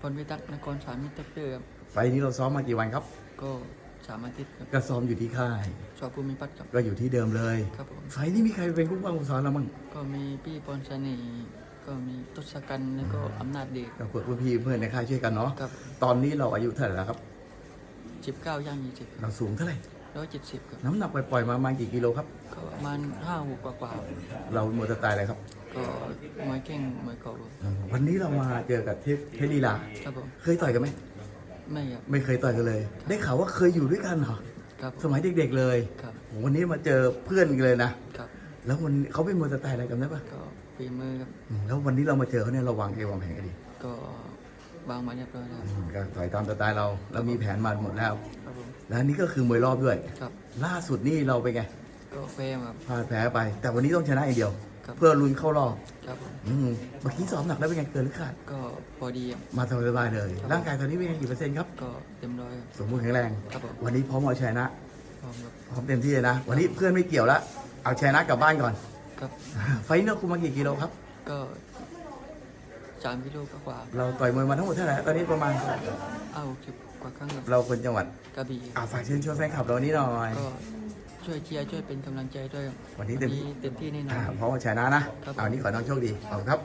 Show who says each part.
Speaker 1: พลพิทักษ์นครสามิตรเตอร์ครับ
Speaker 2: ไฟล์นี้เราซ้อมมากี่วันครับ
Speaker 1: ก็สามอาทิตย์ครับ
Speaker 2: ก็ซ้อมอยู่ที่ค่าย
Speaker 1: ชอบภูมิพัฒน์ครับ
Speaker 2: ก็อยู่ที่เดิมเลย
Speaker 1: ครับผม
Speaker 2: ไฟล์นี้มีใครเป็นผู้บังคับสอนเราบ้าง
Speaker 1: ก็มีพี่ปอนชานีก็มีทศกัณฐ์แล้วก็อำนาจเดช
Speaker 2: ก็เพื่อนพี่เพื่อนในค่ายช่วยกันเนาะ
Speaker 1: ครับ
Speaker 2: ตอนนี้เราอายุเท่าไหร่แล้วครับ
Speaker 1: สิบเก้าย่างยี่สิบ
Speaker 2: เราสูงเท่าไหร่
Speaker 1: ร้อยเจ็ดสิบครับ
Speaker 2: น้ำหนักปล่อยๆมาประมาณกี่กิโลครับ
Speaker 1: ก็ประมาณห้าหกกว่าๆ
Speaker 2: เราหมดสไตล์อะไรครับ
Speaker 1: ก็มวยเก่งมวยเก่าครับ
Speaker 2: วันนี้เรามาเจอกับเทพเทพลีลา
Speaker 1: ครับผม
Speaker 2: เคยต่อยกันไหม
Speaker 1: ไม่ครับ
Speaker 2: ไม่เคยต่อยกันเลย ได้ข่าวว่าเคยอยู่ด้วยกันเหรอ
Speaker 1: ครับ
Speaker 2: สมัยเด็กๆเลย
Speaker 1: ครับ
Speaker 2: โหวันนี้มาเจอเพื่อนกันเลยนะ
Speaker 1: ครับ
Speaker 2: แล้ววันเขาเป็นมวยสไตล์อะไรกันได้ปะ
Speaker 1: ก็ฝีมือครับ
Speaker 2: อืมแล้ววันนี้เรามาเจอเขาเนี่ยเราวางเกมวางแผนกันดี
Speaker 1: ก็วางมาเรียบร้อยแล้ว
Speaker 2: อืมก็ต่อยตามสไตล์เรา เรามีแผนมาหมดแล้ว
Speaker 1: ครับผม
Speaker 2: แล้วอันนี้ก็คือมวยรอบด้วย
Speaker 1: ครับ
Speaker 2: ล่าสุดนี่เราเป็นไง
Speaker 1: ก็เฟรมครับ
Speaker 2: พลาดแพ้ไป แต่วันนี้ต้องชนะอย่างเดียว
Speaker 1: ครับ
Speaker 2: เพื่อลุ้นเข้ารอบ
Speaker 1: ครับผม
Speaker 2: อืมเมื่อกี้ซ้อมหนักแล้วเป็นไงเกินหรือขาด
Speaker 1: ก็พอดีครับ
Speaker 2: มาสบายๆเลยร่างกายตอนนี้เป็นไงกี่เปอร์เซ็นต์ครับ
Speaker 1: ก็เต็มร้อยครับ
Speaker 2: สมบูรณ์แข็งแรง
Speaker 1: ครับผม
Speaker 2: วันนี้พร้อมเอาชนะ
Speaker 1: พร้อมครับ
Speaker 2: พร้อมเต็มที่เลยนะ วันนี้เพื่อนไม่เกี่ยวแล้วเอาชนะกลับบ้านก่อน
Speaker 1: ครับ
Speaker 2: ไฟท์เนี่ยคุมมากี่กิโลครับ
Speaker 1: ก็สามกิโลกว่า
Speaker 2: เราต่อยมวยมาทั้งหมดเท่าไหร่ ตอนนี้ประมาณ
Speaker 1: ๆเอ้าสิบก ว่าครั้งครับ
Speaker 2: เราคนจังหวัด
Speaker 1: กระบี่
Speaker 2: อ่าฝากเชิญชวนแฟนคลับเรานี้หน่อย
Speaker 1: ก็ช่วยเชียร์ช่วยเป็นกำลังใจด้วยครับ
Speaker 2: วันนี้เต็ม
Speaker 1: เต็มที่แน่นอ
Speaker 2: อ่านพร้อมเอาชนะนะ
Speaker 1: ครับ
Speaker 2: เอานี้ขอน้องโชคดีขอบคุณครับ